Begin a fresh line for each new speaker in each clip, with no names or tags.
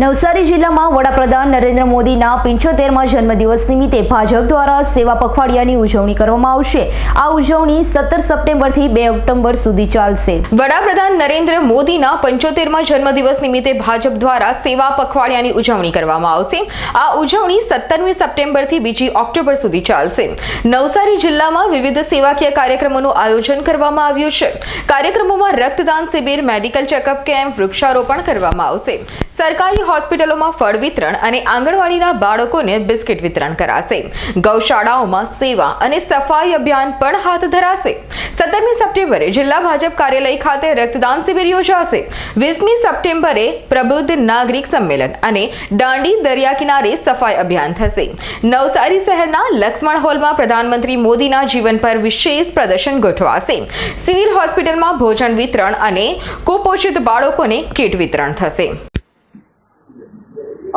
નવસારી જિલ્લામાં વડાપ્રધાન નરેન્દ્ર મોદીના પિંચોતેરમાં જન્મદિવસ નિમિત્તે ભાજપ દ્વારા સેવા પખવાડિયાની ઉજવણી કરવામાં આવશે. આ ઉજવણી સત્તર સપ્ટેમ્બરથી બે ઓક્ટોબર સુધી ચાલશે.
વડાપ્રધાન નરેન્દ્ર મોદીના પંચોતેરમાં જન્મદિવસ નિમિત્તે ભાજપ દ્વારા સેવા પખવાડિયાની ઉજવણી કરવામાં આવશે. આ ઉજવણી સત્તરમી સપ્ટેમ્બરથી બીજી ઓક્ટોબર સુધી ચાલશે. નવસારી જિલ્લામાં વિવિધ સેવાકીય કાર્યક્રમોનું આયોજન કરવામાં આવ્યું છે. કાર્યક્રમોમાં રક્તદાન શિબિર, મેડિકલ ચેકઅપ કેમ્પ, વૃક્ષારોપણ કરવામાં આવશે. સરકારી હોસ્પિટલોમાં ફળ વિતરણ અને આંગણવાડીના બાળકોને બિસ્કિટ વિતરણ કરાશે. ગૌશાળાઓમાં સેવા અને સફાઈ અભિયાન પણ હાથ ધરાશે. સત્તરમી સપ્ટેમ્બરે જિલ્લા ભાજપ કાર્યાલય ખાતે રક્તદાન શિબિર યોજાશે. વીસમી સપ્ટેમ્બરે પ્રબુદ્ધ નાગરિક સંમેલન અને દાંડી દરિયા કિનારે સફાઈ અભિયાન થશે. નવસારી શહેરના લક્ષ્મણ હોલમાં પ્રધાનમંત્રી મોદીના જીવન પર વિશેષ પ્રદર્શન ગોઠવાશે. સિવિલ હોસ્પિટલમાં ભોજન વિતરણ અને કુપોષિત બાળકોને કીટ વિતરણ થશે.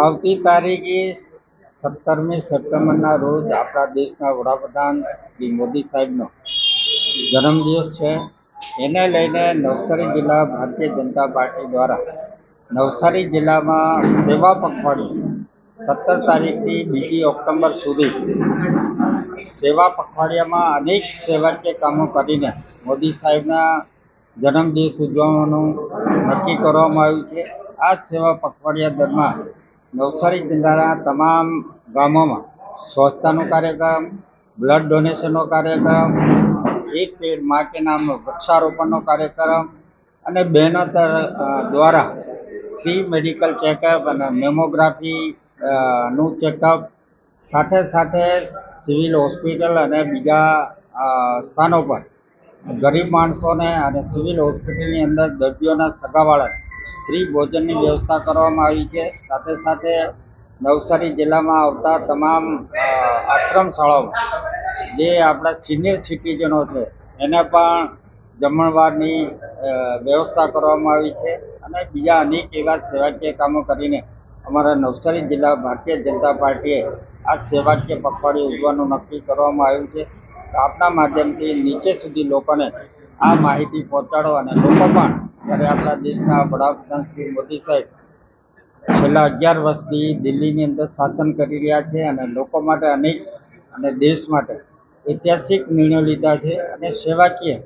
આવતી તારીખે સત્તરમી સપ્ટેમ્બરના રોજ આપણા દેશના વડાપ્રધાન શ્રી મોદી સાહેબનો જન્મદિવસ છે. એને લઈને નવસારી જિલ્લા ભારતીય જનતા પાર્ટી દ્વારા નવસારી જિલ્લામાં સેવા પખવાડિયું સત્તર તારીખથી બીજી ઓક્ટોબર સુધી સેવા પખવાડિયામાં અનેક સેવાકીય કામો કરીને મોદી સાહેબના જન્મદિવસ ઉજવવાનું નક્કી કરવામાં આવ્યું છે. આ સેવા પખવાડિયા દરમિયાન નવસારી જિલ્લાના તમામ ગામોમાં સ્વચ્છતાનો કાર્યક્રમ બ્લડ ડોનેશનનો કાર્યક્રમ, એક પેડ મા કે નામનો વૃક્ષારોપણનો કાર્યક્રમ અને બહેનો દ્વારા ફ્રી મેડિકલ ચેકઅપ અને મેમોગ્રાફી નું ચેકઅપ સાથે સાથે સિવિલ હોસ્પિટલ અને બીજા સ્થાનો પર ગરીબ માણસોને અને સિવિલ હોસ્પિટલની અંદર દર્દીઓના સગાવાળાને ફ્રી ભોજનની વ્યવસ્થા કરવામાં આવી છે. સાથે સાથે નવસારી જિલ્લામાં આવતા તમામ આશ્રમ શાળાઓ જે આપણા સિનિયર સિટીઝનો છે, એને પણ જમણવારની વ્યવસ્થા કરવામાં આવી છે. અને બીજા અનેક એવા સેવાકીય કામો કરીને અમારા નવસારી જિલ્લા ભારતીય જનતા પાર્ટીએ આ સેવાકીય પખવાડિયું ઉજવવાનું નક્કી કરવામાં આવ્યું છે. આપના માધ્યમથી નીચે સુધી લોકોને આ માહિતી પહોંચાડો અને લોકો પણ જ્યારે આપણા દેશના વડાપ્રધાન શ્રી મોદી સાહેબ છેલ્લા અગિયાર વર્ષથી દિલ્હીની અંદર શાસન કરી રહ્યા છે અને લોકો માટે અનેક અને દેશ માટે ઐતિહાસિક નિર્ણયો લીધા છે અને સેવાકીય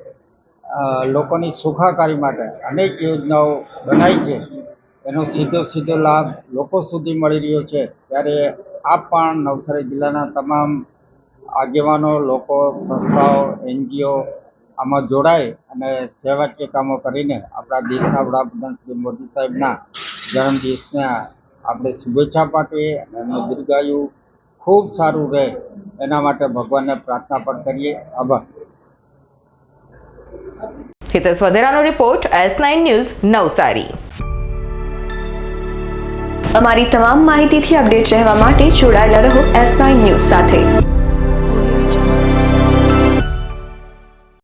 લોકોની સુખાકારી માટે અનેક યોજનાઓ બનાવી છે. એનો સીધો સીધો લાભ લોકો સુધી મળી રહ્યો છે. ત્યારે આપ પણ નવસારી જિલ્લાના તમામ આગેવાનો, લોકો, સંસ્થાઓ, એનજીઓ આમાં જોડાય અને સેવાકીય કામો કરીને આપણા દેશના વડાપ્રધાન શ્રી મોદી સાહેબના જન્મદિવસને આપણે શુભેચ્છા પાઠવીએ અને એમનું દીર્ઘાયુ ખૂબ સારું રહે એના માટે ભગવાનને પ્રાર્થના પણ કરીએ. આભાર.
Hitesh વધેરાનો report S nine news Navsari.
અમારી તમામ માહિતીથી અપડેટ રહેવા માટે જોડાયેલા રહો એસ નાઇન ન્યૂઝ સાથે.